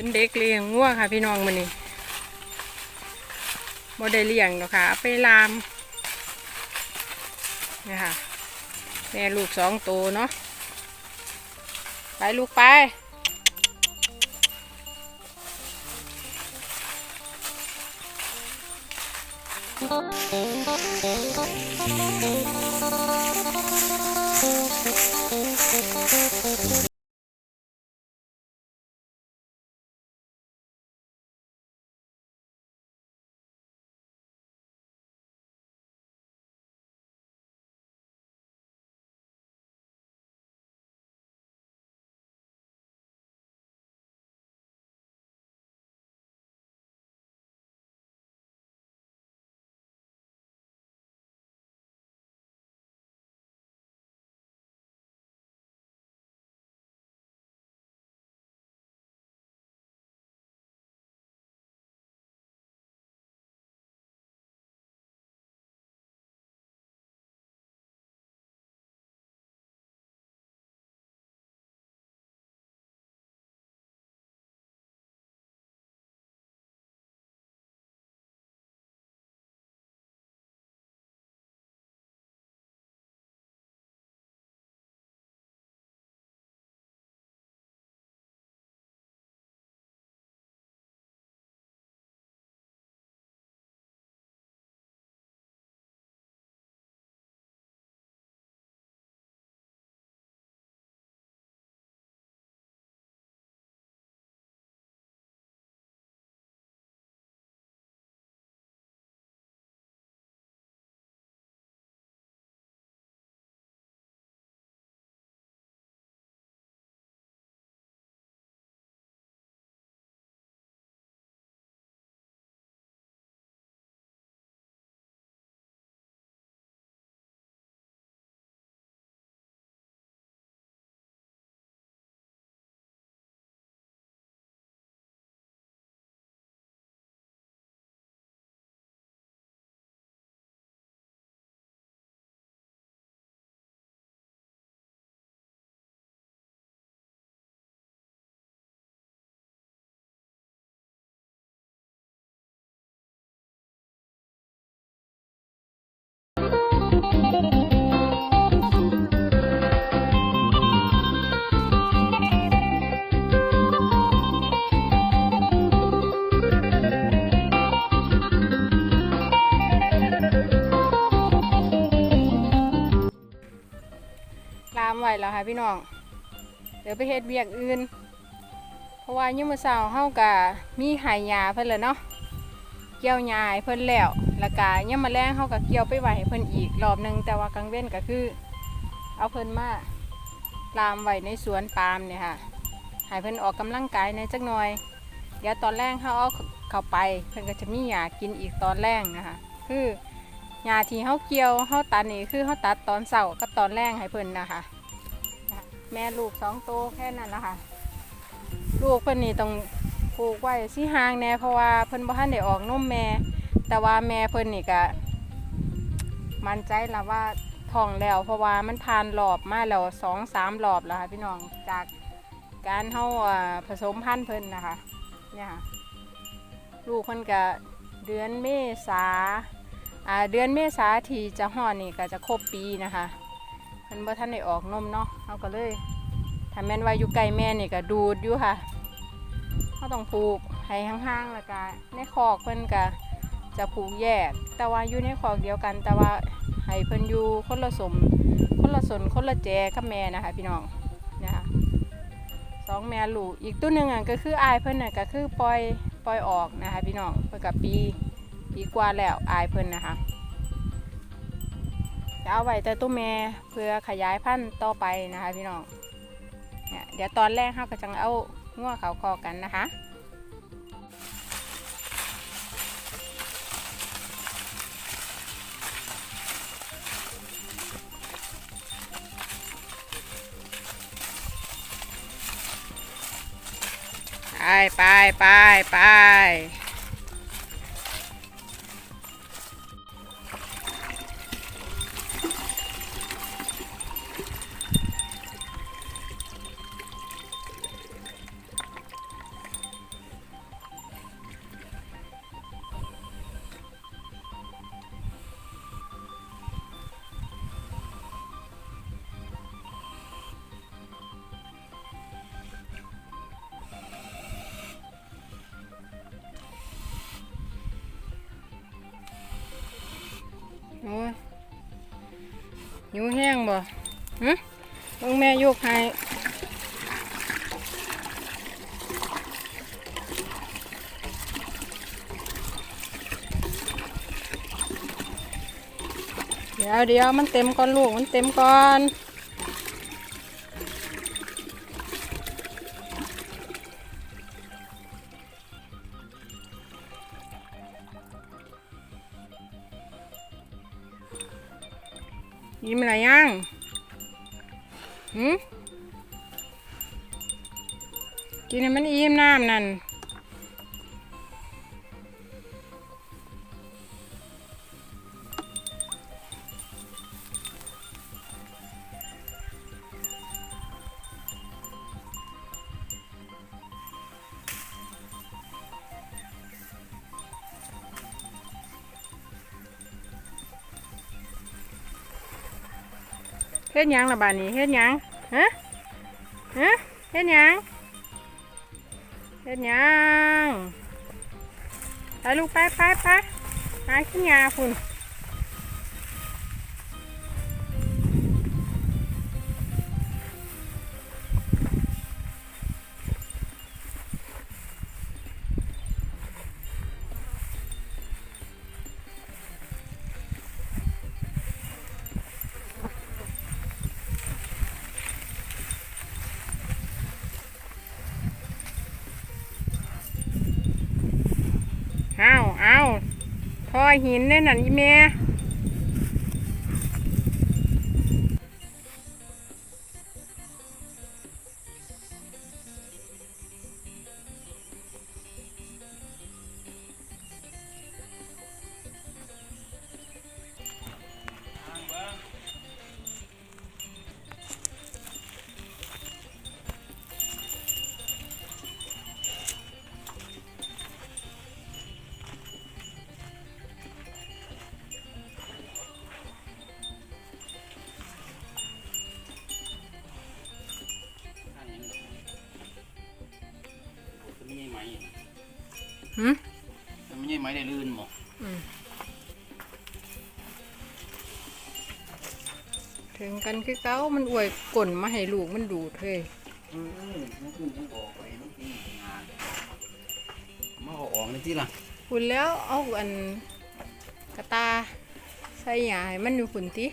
เป็นเด็กเลี้ยงงัวค่ะ พี่น้องมันนี่บ่ได้เลี้ยงหรอกค่ะเอาไปลามนี่ค่ะแม่ลูกสองตัวเนาะไปลูกไปล ค่ะพี่น้อง เดี๋ยวไปเฮ็ดเบียกอื่น เพราะว่ายังมื้อเช้าเฮากะมีหายยาเพิ่นแล้วเนาะ เกี่ยวหญ้าเพิ่นแล้วแล้วก็ยังมาแรงเฮาก็เกี่ยวไปไห้เพิ่นอีกรอบหนึงแต่ว่ากลางเว้นก็คือ เอาเพิ่นมาลามไว้ในสวนปาล์มเนี่ยค่ะให้เพิ่นออกกำลังกายในจักหน่อย เดี๋ยวตอนแรกเฮาเอาเข้าไปเพิ่นก็จะมีหญ้ากินอีกตอนแรกนะคะ คือหญ้าที่เฮาเกี่ยวเฮาตัดนี่คือเฮาตัดตอนเช้ากับตอนแรกให้เพิ่นนะคะ แม่ลูกสองโตวแค่นั้นละค่ะ ลูกเพิ่นนี่ต้องปลูกไว้สิห่างแน่เพราะว่าเพิ่นบ่ทันได้ออกนมแม่ แต่ว่าแม่เพิ่นนี่ก็มั่นใจล้วว่าท้องแล้ว เพราะว่ามันผ่านรอบมาแล้วสองสามรอบแล้วค่ะพี่น้องจากการเฮาอ่าผสมพันธุ์เพิ่นนะคะเนี่ยค่ะลูกเพิ่นก็เดือนเมษาเดือนเมษาที่จะฮอนี่ก็จะครบปีนะคะ เพิ่นบ่ทันได้ออกนมเนาะเฮาก็เลยถ้าแม่นว่าอยู่ใกลแม่นี่ก็ดูดอยู่ค่ะเฮาต้องผูกให้ห่างๆแล้วก็ในคอกเพิ่นก็จะผูกแยก แต่ว่าอยู่ในคอกเดียวกัน แต่ว่าให้เพิ่นอยู่คนละสม คนละสนคนละแจกับแม่นะคะพี่น้องเนี่ยค่ะสองแม่ลูกอีกตัวหนึ่งอะก็คืออายเพิ่นน่ะก็คือปล่อยปล่อยออกนะคะพี่น้องเพิ่นกับปีปีกว่าแล้วอายเพิ่นนะคะ จะเอาไว้แต่ตัวแม่เพื่อขยายพันธุ์ต่อไปนะคะพี่น้องเนี่ยเดี๋ยวตอนแรกเราก็จะเอางวเขาคอกันนะคะไปไปไปไป หิวแห้งบ่หึต้องแม่ยกให้เดี๋ยวเดี๋ยวมันเต็มก่อนลูกมันเต็มก่อน ยิ้มอะไรยังหืมกินให้มันอิ่มน้ำนั่น ฮ็ดยังละบานนี้เฮ็ดยังฮะฮะเฮ็ดยังเฮ็ดยังไปลูกไปไปไปหาขี้ยาคุณ ทอหินเนี่นั่นอีเมหื ไม่ใช่ไม้ได้ลื่นหมอถึงกันคือเก้ามันอวยก่นมาให้ลูกมันดูดเฮ้ยเออมันขึ้นมันออกไปมันขึ้นงานมาเอาออกเลยที่ล่ะคุณแล้วเอาอันกระตาใส่หยาให้มันอยู่ฝุ่นติ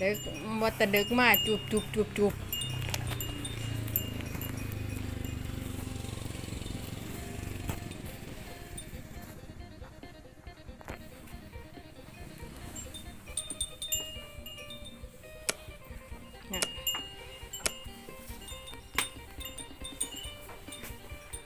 เด็กว่าแต่เด็กมาจุบจุบจุบจุบ